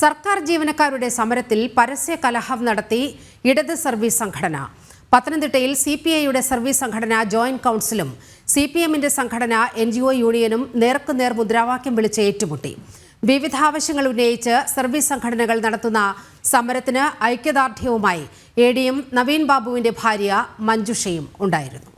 സർക്കാർ ജീവനക്കാരുടെ സമരത്തിൽ പരസ്യ കലഹം നടത്തി ഇടത് സർവീസ് സംഘടന. പത്തനംതിട്ടയിൽ സി പി ഐയുടെ സർവീസ് സംഘടന ജോയിന്റ് കൗൺസിലും സി പി എമ്മിന്റെ സംഘടന എൻ ജി ഒ യൂണിയനും നേർക്കുനേർ മുദ്രാവാക്യം വിളിച്ച് ഏറ്റുമുട്ടി. വിവിധ ആവശ്യങ്ങൾ ഉന്നയിച്ച് സർവീസ് സംഘടനകൾ നടത്തുന്ന സമരത്തിന് ഐക്യദാർഢ്യവുമായി എ ഡി എം നവീൻ ബാബുവിന്റെ ഭാര്യ മഞ്ജുഷയും ഉണ്ടായിരുന്നു.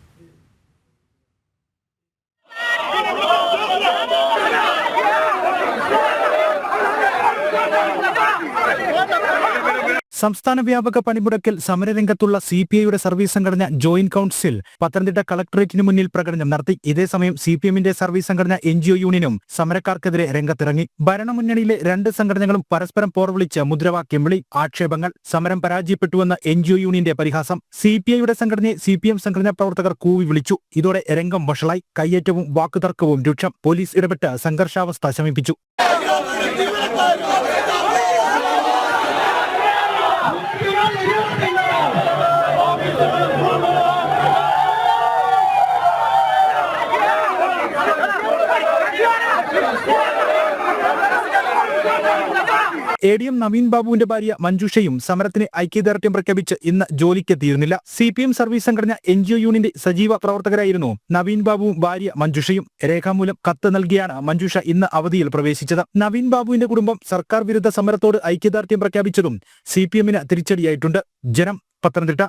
സംസ്ഥാന വ്യാപക പണിമുടക്കിൽ സമരരംഗത്തുള്ള സി പി ഐയുടെ സർവീസ് സംഘടന ജോയിന്റ് കൌൺസിൽ പത്തനംതിട്ട കളക്ടറേറ്റിന് മുന്നിൽ പ്രകടനം നടത്തി. ഇതേസമയം സി പി എമ്മിന്റെ സർവീസ് സംഘടന എൻ ജി ഒ യൂണിയനും സമരക്കാർക്കെതിരെ രംഗത്തിറങ്ങി. ഭരണമുന്നണിയിലെ രണ്ട് സംഘടനകളും പരസ്പരം പോർവിളിച്ച് മുദ്രാവാക്യം വിളി. ആക്ഷേപങ്ങൾ സമരം പരാജയപ്പെട്ടുവെന്ന എൻ ജി ഒ യൂണിയന്റെ പരിഹാസം സി പി ഐയുടെ സംഘടനയെ സി പി എം സംഘടനാ പ്രവർത്തകർ കൂവി വിളിച്ചു. ഇതോടെ രംഗം വഷളായി. കയ്യേറ്റവും വാക്കുതർക്കവും രൂക്ഷം. പോലീസ് ഇടപെട്ട് സംഘർഷാവസ്ഥ ശമിപ്പിച്ചു. എ ഡി എം നവീൻ ബാബുവിന്റെ ഭാര്യ മഞ്ജുഷയും സമരത്തിന് ഐക്യദാർഢ്യം പ്രഖ്യാപിച്ച് ഇന്ന് ജോലിക്കെത്തിയിരുന്നില്ല. സി പി എം സർവീസ് സംഘടന എൻ ജി ഒ യൂണിന്റെ സജീവ പ്രവർത്തകരായിരുന്നു നവീൻ ബാബുവും ഭാര്യ മഞ്ജുഷയും. രേഖാമൂലം കത്ത് നൽകിയാണ് മഞ്ജുഷ ഇന്ന് അവധിയിൽ പ്രവേശിച്ചത്. നവീൻ ബാബുവിന്റെ കുടുംബം സർക്കാർ വിരുദ്ധ സമരത്തോട് ഐക്യദാർഢ്യം പ്രഖ്യാപിച്ചതും സി പി എമ്മിന് തിരിച്ചടിയായിട്ടുണ്ട്. ജനം പത്തനംതിട്ട.